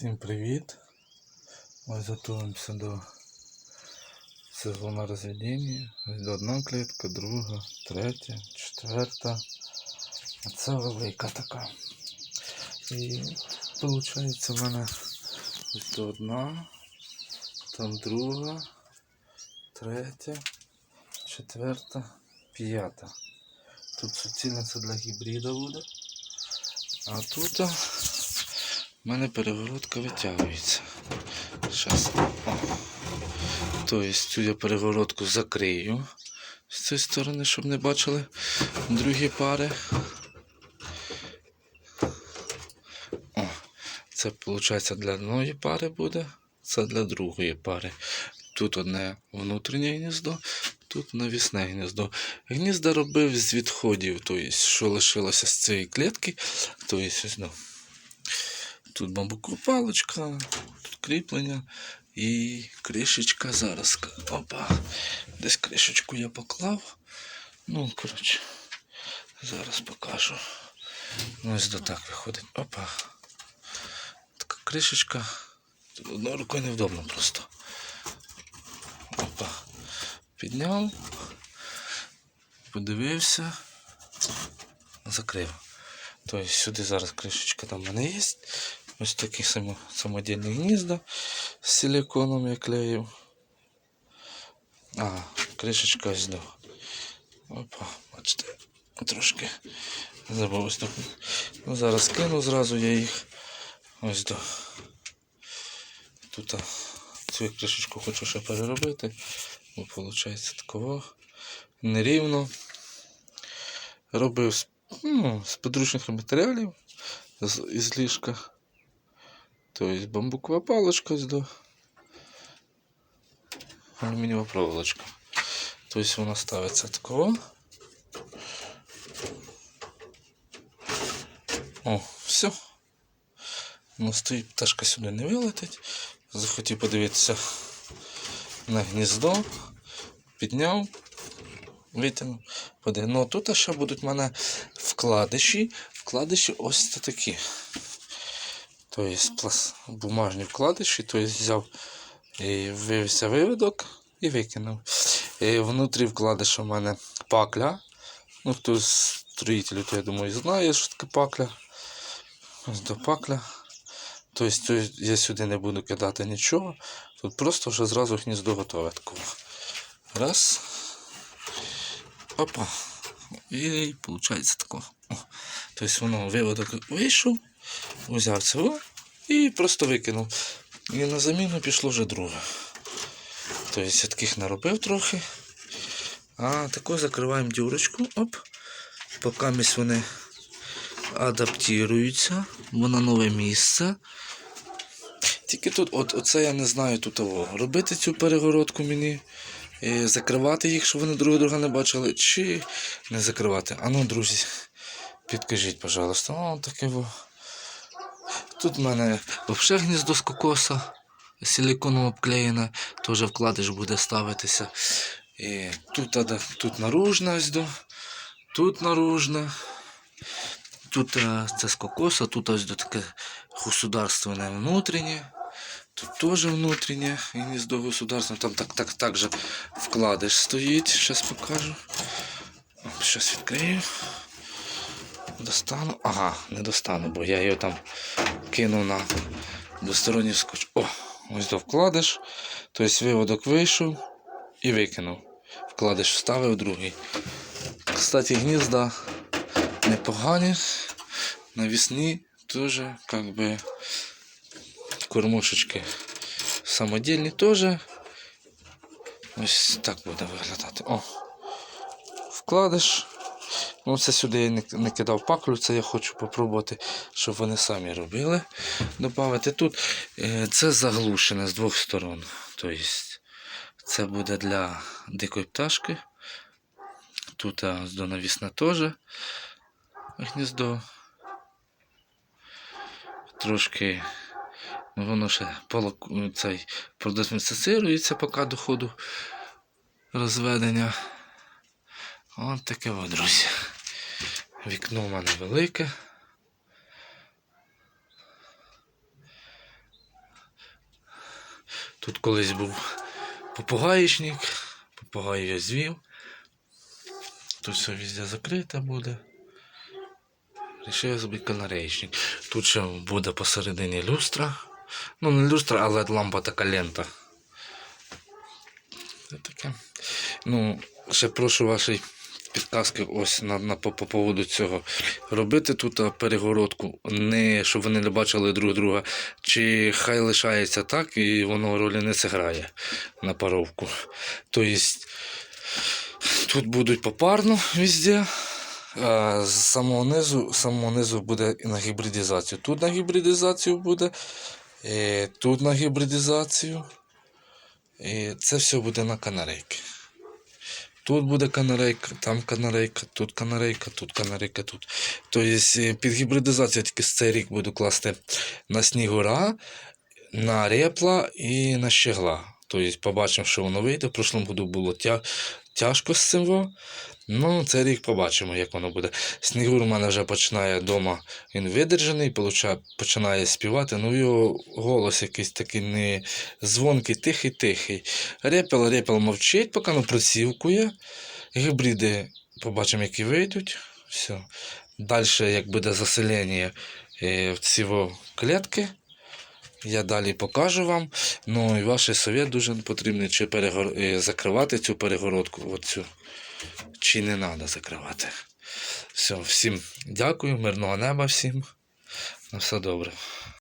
Всім привіт! Ось готуємося до сезону розведення. Ось одна клітка, друга, третя, четверта. А це велика така. І виходить в мене ось одна, там друга, третя, четверта, п'ята. Тут суцільно це для гібрида буде. А тут у мене перегородка витягується. Зараз. Тобто цю я перегородку закрию з цієї сторони, щоб не бачили другі пари. О, це виходить для одної пари буде, це для другої пари. Тут одне внутрішнє гніздо, тут навісне гніздо. Гнізда робив з відходів, тобто, що лишилося з цієї клітки, тобто, ну, Тут бамбукова паличка, тут кріплення і кришечка зараз. Опа. Десь кришечку я поклав. Ну, коротше, зараз покажу. Ну, ось до так виходить. Опа. Така кришечка. Одною рукою невдобно просто. Опа. Підняв, подивився, закрив. Тобто сюди зараз кришечка там в мене є. Ось такі само, самодільні гнізда з силиконом я клеїв. А, кришечка ось до. Опа, бачите, трошки забув ось так. Ну, зараз кину зразу я їх ось до. Тут цю кришечку хочу ще переробити. Бо виходить такого нерівно. Робив з, ну, з подручних матеріалів з, із ліжка. Тобто бамбукова паличка до алюмінієва проволочка. Тобто вона ставиться такого. О, все. Ну, стоїть пташка сюди не вилетить. Захотів подивитися на гніздо, підняв, витягнув. Подивив. Ну тут ще будуть в мене вкладиші. Вкладиші ось такі. Тобто бумажні вкладиші, тобто взяв і вивівся виводок і викинув. І внутрі вкладиша у мене пакля. Ну, хто з строїтелів, то я думаю, знає, що таке пакля. Ось до пакля. Тобто я сюди не буду кидати нічого. Тут просто вже зразу гніздо готове такого. Раз. Опа. І виходить такого. Тобто воно виводок вийшов, взяв цього і просто викинув. І на заміну пішло вже друге. Тобто я таких наробив трохи. А тако закриваємо дюрочку. Оп. Поки вони адаптуються, бо на нове місце. Тільки тут, от, оце я не знаю тут того. Робити цю перегородку мені, е, закривати їх, щоб вони друг друга не бачили, чи не закривати. А ну, друзі, підкажіть, пожалуйста. О, таке во. Тут в мене взагалі гніздо з кокоса, силиконом обклеєне, теж вкладиш буде ставитися. І тут, тут наружна ось тут наружна. Тут е, це з кокоса, тут ось до таке государственне внутрішнє. Тут теж внутрішнє гніздо государственне. Там так, так, так же вкладиш стоїть. Зараз покажу. Зараз відкрию. Достану. Ага, не достану, бо я його там кинув на двосторонній скотч. О, ось до вкладиш. Тобто виводок вийшов і викинув. Вкладиш, вставив другий. Кстати, гнізда непогані. Навісні теж, як би, кормушечки самодільні теж. Ось так буде виглядати. О. Вкладиш. Ну, це сюди я не, не кидав паклю, це я хочу попробувати, щоб вони самі робили. Добавити тут. е, Це заглушене з двох сторон. Тобто це буде для дикої пташки. Тут а, до навісне теж гніздо. Трошки ну, воно ще полок, цей продезінфіцирується поки до ходу розведення. От таке друзі. Вікно в мене велике. Тут колись був попугаїчник, попугай я звів. Тут все везде закрите буде. Рішив зробити канареєчник. Тут ще буде посередині люстра. Ну, не люстра, але лампа така лента. Це таке. Ну, ще прошу вашої підказки ось на, на, по, по поводу цього. Робити тут перегородку, не, щоб вони не бачили друг друга, чи хай лишається так і воно ролі не зіграє на паровку. Тобто тут будуть попарно везде. З самого низу, самого низу буде на гібридизацію. Тут на гібридизацію буде, і тут на гібридизацію. І це все буде на канарейки. Тут буде канарейка, там канарейка, тут канарейка, тут канарейка, тут. Тобто під гібридизацію тільки з цей рік буду класти на снігура, на репла і на щегла. Тобто побачимо, що воно вийде. В прошлому году було тя... тяжко з цим. Ну, цей рік побачимо, як воно буде. Снігур у мене вже починає вдома, він видержаний, починає співати. Ну, його голос якийсь такий не дзвонкий, тихий, тихий. Репел, репел мовчить, поки ну просівкує. Гібриди побачимо, які вийдуть. Все. Далі, як буде заселення е, в ці клітки, я далі покажу вам. Ну і ваш совет дуже потрібний, чи перегор... е, закривати цю перегородку, оцю, чи не треба закривати. Все, всім дякую, мирного неба всім. На все добре.